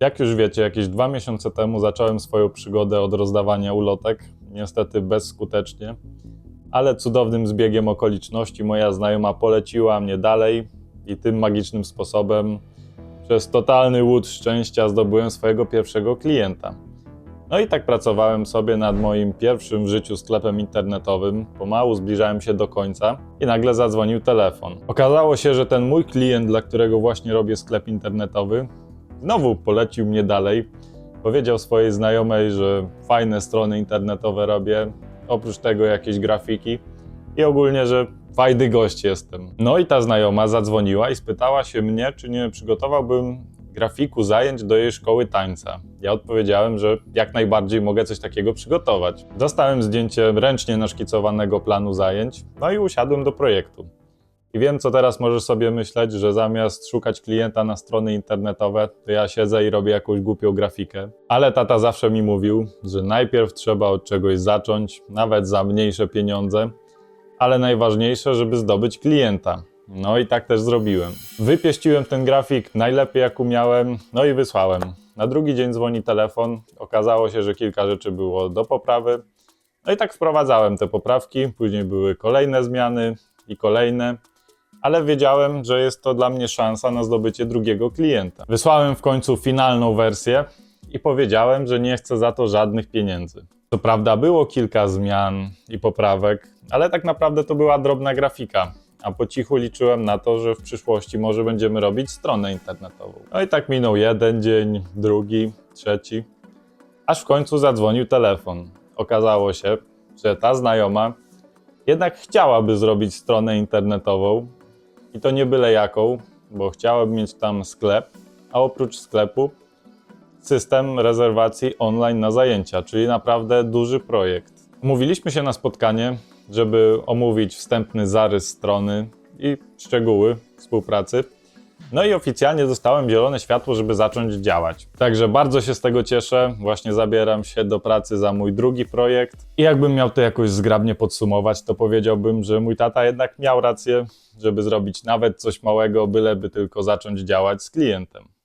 Jak już wiecie, jakieś dwa miesiące temu zacząłem swoją przygodę od rozdawania ulotek. Niestety bezskutecznie, ale cudownym zbiegiem okoliczności moja znajoma poleciła mnie dalej i tym magicznym sposobem przez totalny łód szczęścia zdobyłem swojego pierwszego klienta. No i tak pracowałem sobie nad moim pierwszym w życiu sklepem internetowym. Pomału zbliżałem się do końca i nagle zadzwonił telefon. Okazało się, że ten mój klient, dla którego właśnie robię sklep internetowy, znowu polecił mnie dalej. Powiedział swojej znajomej, że fajne strony internetowe robię, oprócz tego jakieś grafiki i ogólnie, że fajny gość jestem. No i ta znajoma zadzwoniła i spytała się mnie, czy nie przygotowałbym grafiku zajęć do jej szkoły tańca. Ja odpowiedziałem, że jak najbardziej mogę coś takiego przygotować. Dostałem zdjęcie ręcznie naszkicowanego planu zajęć, no i usiadłem do projektu. I wiem, co teraz możesz sobie myśleć, że zamiast szukać klienta na strony internetowe, to ja siedzę i robię jakąś głupią grafikę. Ale tata zawsze mi mówił, że najpierw trzeba od czegoś zacząć, nawet za mniejsze pieniądze, ale najważniejsze, żeby zdobyć klienta. No i tak też zrobiłem. Wypieściłem ten grafik najlepiej jak umiałem, no i wysłałem. Na drugi dzień dzwoni telefon. Okazało się, że kilka rzeczy było do poprawy. No i tak wprowadzałem te poprawki. Później były kolejne zmiany i kolejne, ale wiedziałem, że jest to dla mnie szansa na zdobycie drugiego klienta. Wysłałem w końcu finalną wersję i powiedziałem, że nie chcę za to żadnych pieniędzy. Co prawda było kilka zmian i poprawek, ale tak naprawdę to była drobna grafika. A po cichu liczyłem na to, że w przyszłości może będziemy robić stronę internetową. No i tak minął jeden dzień, drugi, trzeci, aż w końcu zadzwonił telefon. Okazało się, że ta znajoma jednak chciałaby zrobić stronę internetową i to nie byle jaką, bo chciałaby mieć tam sklep, a oprócz sklepu system rezerwacji online na zajęcia, czyli naprawdę duży projekt. Umówiliśmy się na spotkanie, żeby omówić wstępny zarys strony i szczegóły współpracy. No i oficjalnie dostałem zielone światło, żeby zacząć działać. Także bardzo się z tego cieszę. Właśnie zabieram się do pracy za mój drugi projekt. I jakbym miał to jakoś zgrabnie podsumować, to powiedziałbym, że mój tata jednak miał rację, żeby zrobić nawet coś małego, byleby tylko zacząć działać z klientem.